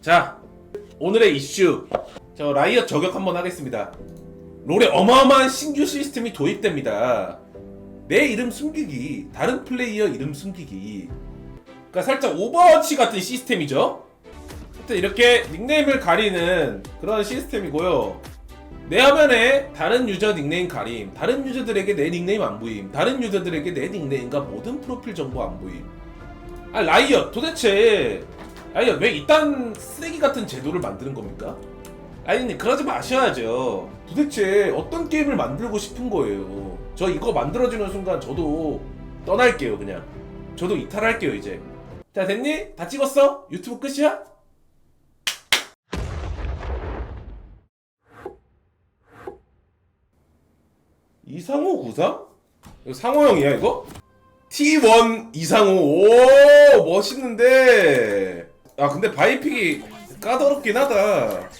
자, 오늘의 이슈. 저 라이엇 저격 한번 하겠습니다. 롤에 어마어마한 신규 시스템이 도입됩니다. 내 이름 숨기기, 다른 플레이어 이름 숨기기. 그러니까 살짝 오버워치 같은 시스템이죠. 하여튼 이렇게 닉네임을 가리는 그런 시스템이고요. 내 화면에 다른 유저 닉네임 가림, 다른 유저들에게 내 닉네임 안 보임, 다른 유저들에게 내 닉네임과 모든 프로필 정보 안 보임. 아 라이엇 도대체 라이엇 왜 이딴 쓰레기 같은 제도를 만드는 겁니까? 아니 그러지 마셔야죠. 도대체 어떤 게임을 만들고 싶은 거예요? 저 이거 만들어지는 순간 저도 떠날게요 그냥. 저도 이탈할게요 이제. 자 됐니? 다 찍었어? 유튜브 끝이야? 이상호 구상? 이거 상호 형이야 이거? T1 이상호 오 멋있는데 아 근데 바이픽이 까다롭긴 하다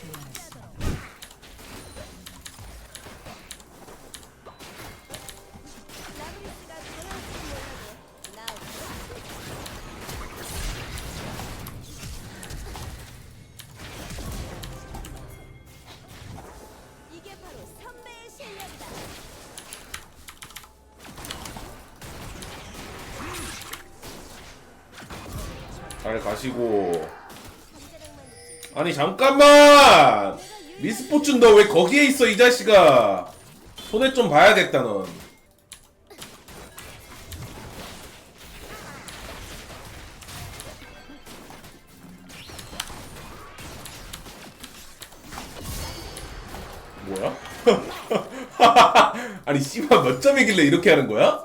잘 가시고. 아니 잠깐만! 미스포춘 너왜 거기에 있어 이 자식아? 손에 좀 봐야겠다 넌. 뭐야? 아니 씨발 몇 점이길래 이렇게 하는 거야?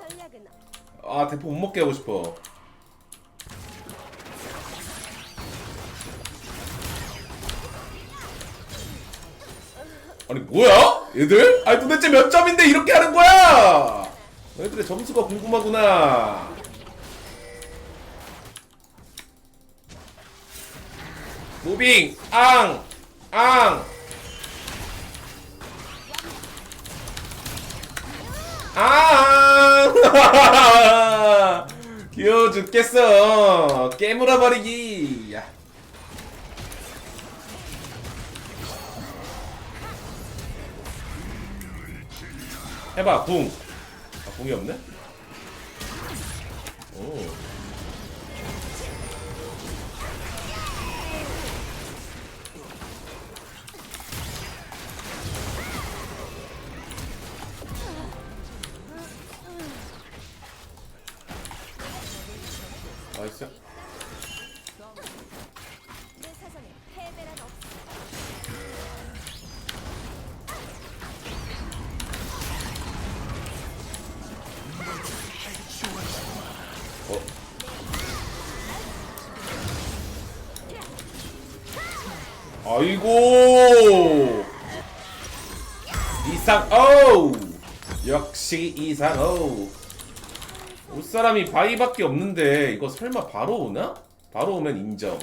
아 대포 못 먹게 하고 싶어 아니 뭐야? 얘들? 아니 도대체 몇 점인데 이렇게 하는 거야? 얘들의 점수가 궁금하구나 무빙 앙! 앙! 아! 귀여워 죽겠어. 깨물어 버리기. 야. 해봐 궁. 아 궁이 없네. 오. 나이스. 아이고. 이상 오 역시 이상 오 옷사람이 바위밖에 없는데 이거 설마 바로 오나? 바로 오면 인정.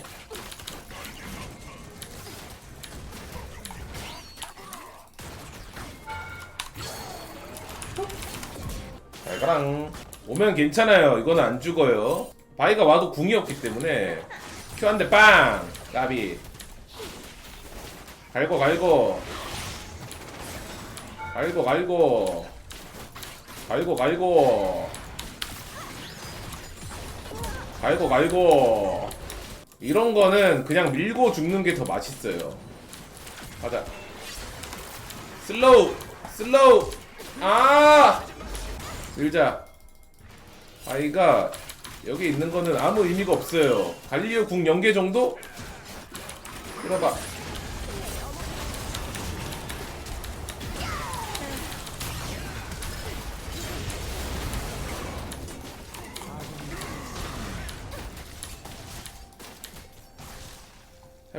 잘 가랑. 오면 괜찮아요. 이거는 안 죽어요. 바위가 와도 궁이 없기 때문에. 큐한대 빵! 까비 갈고 갈고. 갈고 갈고. 갈고 갈고. 갈고 갈고. 이런 거는 그냥 밀고 죽는 게 더 맛있어요. 가자. 슬로우! 슬로우! 아! 밀자. 아이가 여기 있는 거는 아무 의미가 없어요. 갈리오 궁 연계 정도? 들어봐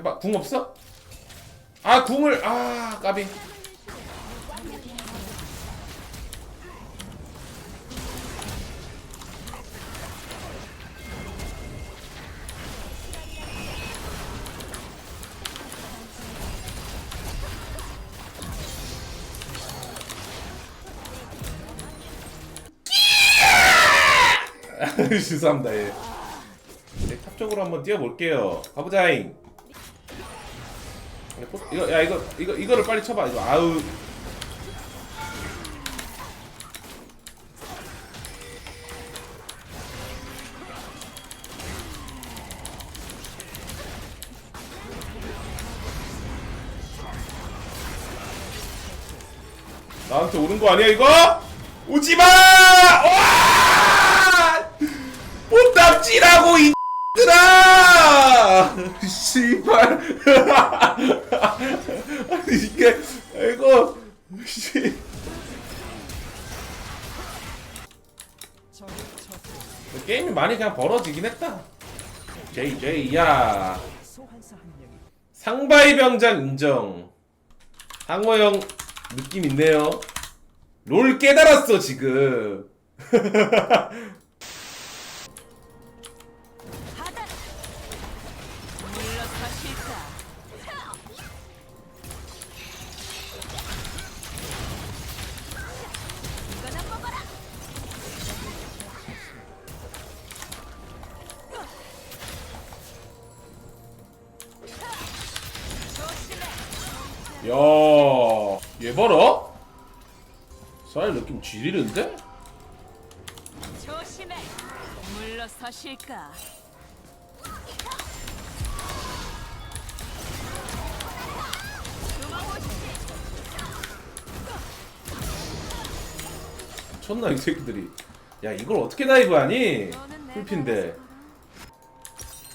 해봐 궁 없어? 아 궁을 아 까비 죄송합니다 예. 네, 탑 쪽으로 한번 뛰어볼게요 가보자잉 이거 야 이거 이거 이거를 빨리 쳐봐 이거 아우 나한테 오는 거 아니야 이거? 오지마! 와! 못 답지라고 이 들아! 씨발. 이게, 이거, 씨. 게임이 많이 그냥 벌어지긴 했다. JJ야. 상바이 병장 인정. 상호형 느낌 있네요. 롤 깨달았어, 지금. 야, 얘 봐라. 쌀 느낌 지리는데? 조심해. 물러서실까? 미쳤나 이 새끼들이. 야, 이걸 어떻게 다이브하니? 풀핀데.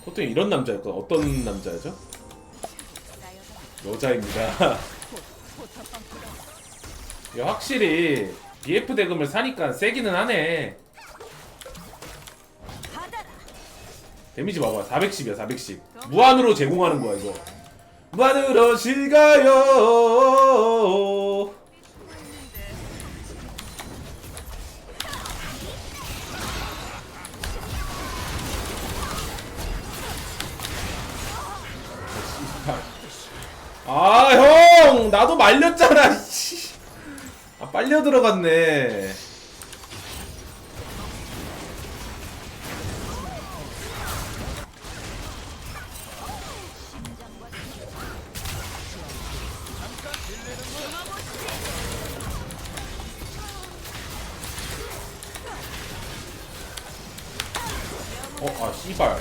보통 이런 남자였거 어떤 남자죠? 여자입니다. 야, 확실히 BF 대금을 사니까 세기는 하네. 데미지 봐봐 410이야 410 무한으로 제공하는 거야 이거 무한으로 실가요 아 형 나도 말렸잖아 씨. 아 빨려 들어갔네 어, 아, 씨발.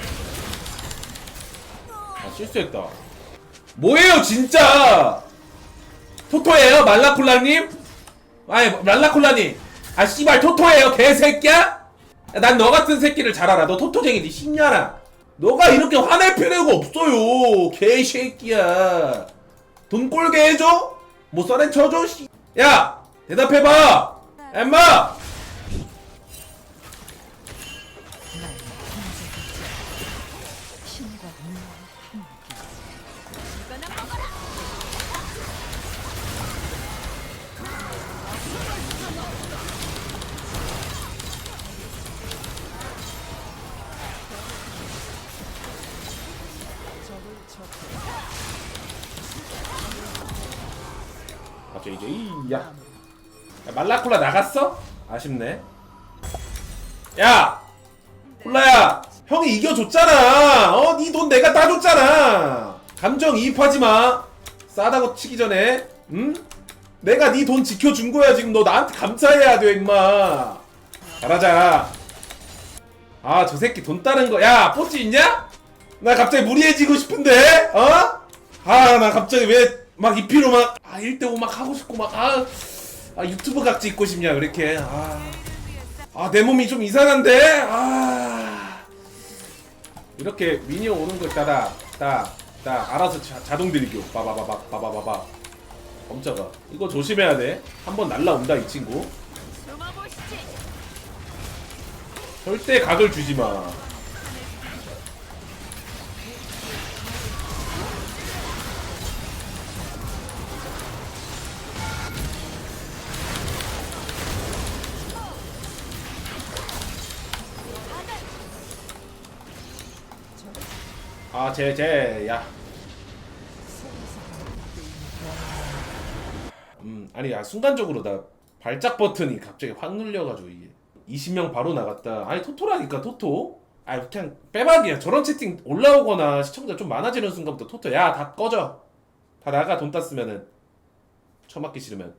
아, 실수했다. 뭐예요, 진짜! 토토예요, 말라콜라님? 아니, 말라콜라님. 아, 씨발, 토토예요, 개새끼야? 난 너 같은 새끼를 잘 알아. 너 토토쟁이지, 신년아. 너가 이렇게 화낼 필요가 없어요, 개새끼야. 돈 꼴게 해줘? 뭐 써낸 쳐줘, 씨. 야! 대답해봐! 엠마! JJ, 야. 야, 말라콜라 나갔어? 아쉽네. 야! 콜라야! 형이 이겨줬잖아! 어, 니돈 내가 따줬잖아! 감정이입하지 마! 싸다고 치기 전에, 응? 내가 니돈 지켜준 거야, 지금 너 나한테 감사해야 돼, 임마! 잘하자. 아, 저 새끼 돈 따는 거, 야, 포치 있냐? 나 갑자기 무리해지고 싶은데? 어? 아, 나 갑자기 왜 막 이피로 막, 아, 1대5 막 하고 싶고 막, 아, 아, 유튜브 각지 있고 싶냐, 왜 이렇게. 아, 아, 내 몸이 좀 이상한데? 아. 이렇게 미니어 오는 거 따다, 따, 따, 알아서 자, 자동 들교. 빠바바바, 빠바바바. 깜짝아. 이거 조심해야 돼. 한번 날라온다, 이 친구. 절대 각을 주지 마. 아, 제, 제, 야. 음, 아니, 야, 순간적으로 나 발작 버튼이 갑자기 확 눌려가지고 이게 20명 바로 나갔다. 아니, 토토라니까, 토토. 아, 그냥 빼박이야. 저런 채팅 올라오거나 시청자 좀 많아지는 순간부터 토토, 야, 다 꺼져. 다 나가 돈 땄으면은 처맞기 싫으면